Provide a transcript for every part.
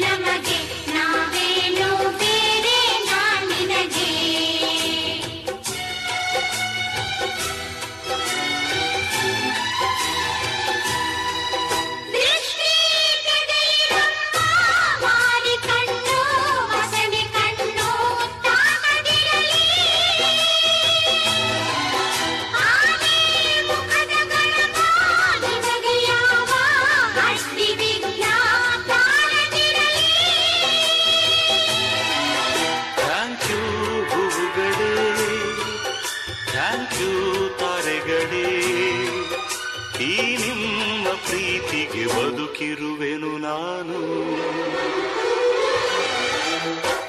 ನಮಗೆ ಪ್ರೀತಿಗೆ ಬದುಕಿರುವೆನು ನಾನು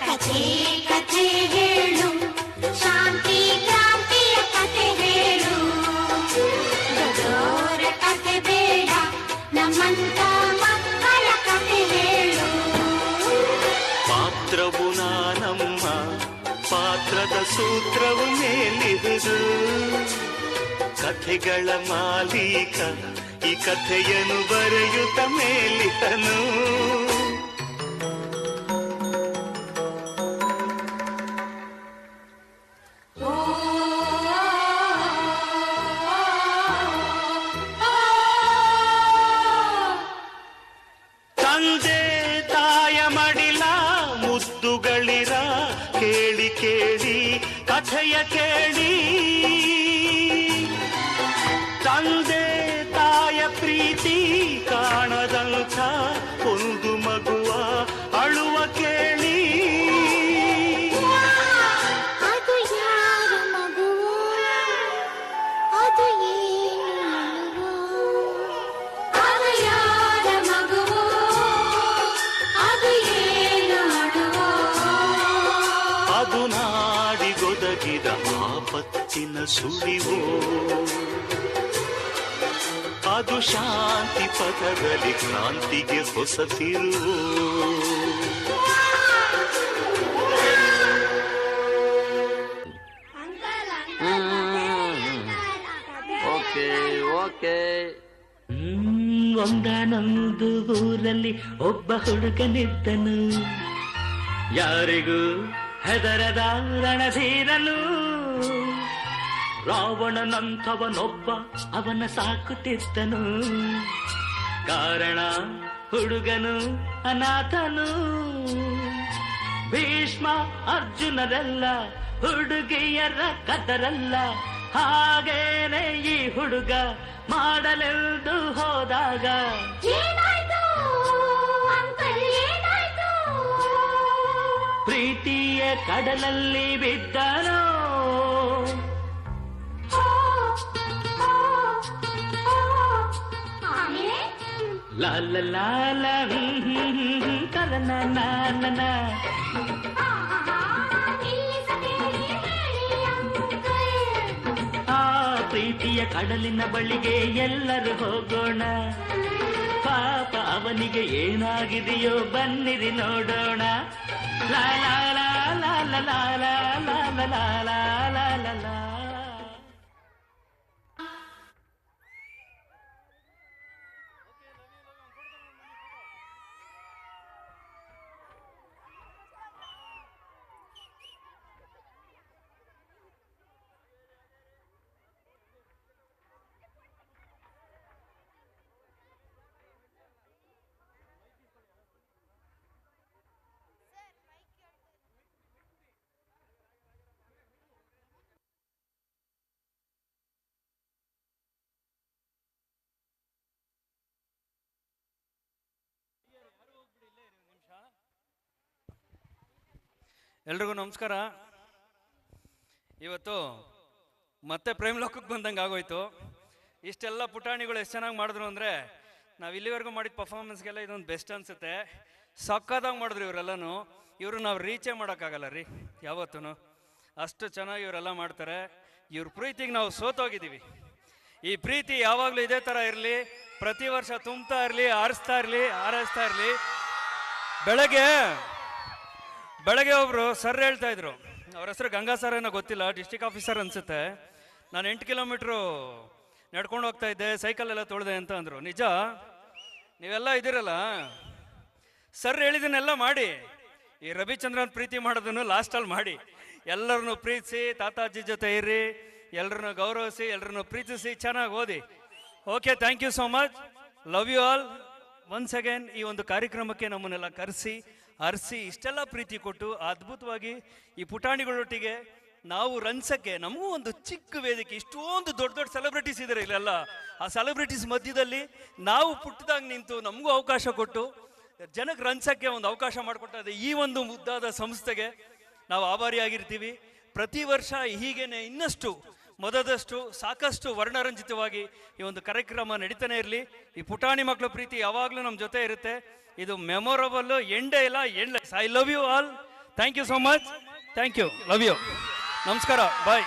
ಕಥೆ ಕಥೆ ಹೇಳು ಶಾಂತಿ ಕ್ರಾಂತಿಯ ಕಥೆ ಹೇಳು ದೊಡ್ಡೋರ ಕಥೆ ಬೇಡ ನಮ್ಮಂತ ಮಕ್ಕಳ ಕಥೆ ಹೇಳು ಪಾತ್ರವು ನಾನಮ್ಮ ಪಾತ್ರದ ಸೂತ್ರವು ಮೇಲಿಹುದು ಕಥೆಗಳ ಮಾಲೀಕ ಈ ಕಥೆಯನ್ನು ಬರೆಯುತ್ತ ಮೇಲಿತನು ಕೇಳಿ ಕೇಳಿ ಕಥೆಯ ಕೇಳಿ. ತಂದೆ ತಾಯ ಪ್ರೀತಿ ಕಾಣದಂಥ ಒಂದು ಮಗುವ ಅಳುವ ಕೇಳಿ. ಅದು ಯಾರ ಆಪತ್ತಿನ ಅದು ಅದು ಶಾಂತಿ ಪಥದಲ್ಲಿ ಕ್ರಾಂತಿಗೆ ಹೊಸತಿರು. Okay okay. ಒಂದಾನೊಂದು ಊರಲ್ಲಿ ಒಬ್ಬ ಹುಡುಗನಿದ್ದನು. ಯಾರಿಗೂ ಹೆದರದ ರಣಧೀರನು. ರಾವಣನಂಥವನೊಬ್ಬ ಅವನ ಸಾಕುತ್ತಿದ್ದನು. ಕಾರಣ ಹುಡುಗನು ಅನಾಥನು. ಭೀಷ್ಮ ಅರ್ಜುನರೆಲ್ಲ ಹುಡುಗಿಯರ ಕದರಲ್ಲ. ಹಾಗೇನೆ ಈ ಹುಡುಗ ಮಾಡಲೆಂದು ಹೋದಾಗ. ಪ್ರೀತಿಯ ಕಡಲಲ್ಲಿ ಬಿದ್ದನು? La la ಅಂಕಲ್ ಆ ಪ್ರೀತಿಯ ಕಡಲಿನ ಬಳಿಗೆ ಎಲ್ಲರೂ ಹೋಗೋಣ ಪಾಪ ಅವನಿಗೆ ಏನಾಗಿದೆಯೋ ಬನ್ನಿರಿ ನೋಡೋಣ ಲಾ ಲಾ ಲಾಲಾ ಲಾ ಲಾ. ಎಲ್ರಿಗೂ ನಮಸ್ಕಾರ. ಇವತ್ತು ಮತ್ತೆ ಪ್ರೇಮ್ ಲೋಕಕ್ಕೆ ಬಂದಂಗೆ ಆಗೋಯ್ತು. ಇಷ್ಟೆಲ್ಲ ಪುಟಾಣಿಗಳು ಎಷ್ಟು ಚೆನ್ನಾಗಿ ಮಾಡಿದ್ರು ಅಂದರೆ ನಾವು ಇಲ್ಲಿವರೆಗೂ ಮಾಡಿದ ಪರ್ಫಾರ್ಮೆನ್ಸ್ಗೆಲ್ಲ ಇದೊಂದು ಬೆಸ್ಟ್ ಅನಿಸುತ್ತೆ. ಸಕ್ಕತ್ತಾಗಿ ಮಾಡಿದ್ರು ಇವರೆಲ್ಲನೂ. ಇವರು ನಾವು ರೀಚೇ ಮಾಡೋಕ್ಕಾಗಲ್ಲ ರೀ ಯಾವತ್ತೂ ಅಷ್ಟು ಚೆನ್ನಾಗಿ ಇವರೆಲ್ಲ ಮಾಡ್ತಾರೆ. ಇವ್ರ ಪ್ರೀತಿಗೆ ನಾವು ಸೋತೋಗಿದ್ದೀವಿ. ಈ ಪ್ರೀತಿ ಯಾವಾಗಲೂ ಇದೇ ಥರ ಇರಲಿ, ಪ್ರತಿ ವರ್ಷ ತುಂಬ್ತಾ ಇರಲಿ, ಆರಿಸ್ತಾ ಇರಲಿ, ಹಾರೈಸ್ತಾ ಇರಲಿ. ಬೆಳಗ್ಗೆ ಬೆಳಗ್ಗೆ ಒಬ್ರು ಸರ್ ಹೇಳ್ತಾ ಇದ್ರು. ಅವ್ರ ಹೆಸರು ಗಂಗಾ ಸರ್ ಏನೋ ಗೊತ್ತಿಲ್ಲ ಡಿಸ್ಟಿಕ್ ಆಫೀಸರ್ ಅನ್ಸುತ್ತೆ. ನಾನು ಎಂಟು ಕಿಲೋಮೀಟ್ರು ನಡ್ಕೊಂಡು ಹೋಗ್ತಾ ಇದ್ದೆ ಸೈಕಲ್ ಎಲ್ಲ ತೊಳೆದೆ ಅಂತ ಅಂದರು. ನಿಜ? ನೀವೆಲ್ಲ ಇದ್ದೀರಲ್ಲ? ಸರ್ ಹೇಳಿದನ್ನೆಲ್ಲ ಮಾಡಿ. ಈ ರವಿಚಂದ್ರನ್ ಪ್ರೀತಿ ಮಾಡೋದನ್ನು ಲಾಸ್ಟಲ್ಲಿ ಮಾಡಿ. ಎಲ್ಲರನ್ನು ಪ್ರೀತಿಸಿ, ತಾತಾಜಿ ಜೊತೆ ಇರಿ ಎಲ್ಲರನ್ನು ಗೌರವಿಸಿ ಎಲ್ಲರನ್ನು ಪ್ರೀತಿಸಿ, ಚೆನ್ನಾಗಿ ಓದಿ. Okay thank you so much love you all once again ಈ ಒಂದು ಕಾರ್ಯಕ್ರಮಕ್ಕೆ ನಮ್ಮನ್ನೆಲ್ಲ ಕರೆಸಿ ಹರಿಸಿ ಇಷ್ಟೆಲ್ಲ ಪ್ರೀತಿ ಕೊಟ್ಟು ಅದ್ಭುತವಾಗಿ ಈ ಪುಟಾಣಿಗಳೊಟ್ಟಿಗೆ ನಾವು ರನ್ಸಕ್ಕೆ ನಮಗೂ ಒಂದು ಚಿಕ್ಕ ವೇದಿಕೆ, ಇಷ್ಟೊಂದು ದೊಡ್ಡ ದೊಡ್ಡ ಸೆಲೆಬ್ರಿಟೀಸ್ ಇದ್ದಾರೆ ಇಲ್ಲೆಲ್ಲ. ಆ ಸೆಲೆಬ್ರಿಟೀಸ್ ಮಧ್ಯದಲ್ಲಿ ನಾವು ಪುಟ್ಟದಾಗ ನಿಂತು ನಮಗೂ ಅವಕಾಶ ಕೊಟ್ಟು ಜನಕ್ಕೆ ರನ್ಸಕ್ಕೆ ಒಂದು ಅವಕಾಶ ಮಾಡಿಕೊಟ್ಟಾದ ಈ ಒಂದು ಮುದ್ದಾದ ಸಂಸ್ಥೆಗೆ ನಾವು ಆಭಾರಿಯಾಗಿರ್ತೀವಿ. ಪ್ರತಿ ವರ್ಷ ಹೀಗೇನೆ ಇನ್ನಷ್ಟು ಮೊದದಷ್ಟು ಸಾಕಷ್ಟು ವರ್ಣರಂಜಿತವಾಗಿ ಈ ಒಂದು ಕಾರ್ಯಕ್ರಮ ನಡೀತಾನೆ ಇರಲಿ. ಈ ಪುಟಾಣಿ ಮಕ್ಕಳ ಪ್ರೀತಿ ಯಾವಾಗಲೂ ನಮ್ಮ ಜೊತೆ ಇರುತ್ತೆ. ಇದು ಮೆಮೊರಬಲ್ ಎಂಡೇ ಇಲ್ಲ end I love you all thank you so much thank you love you ನಮಸ್ಕಾರ. ಬಾಯ್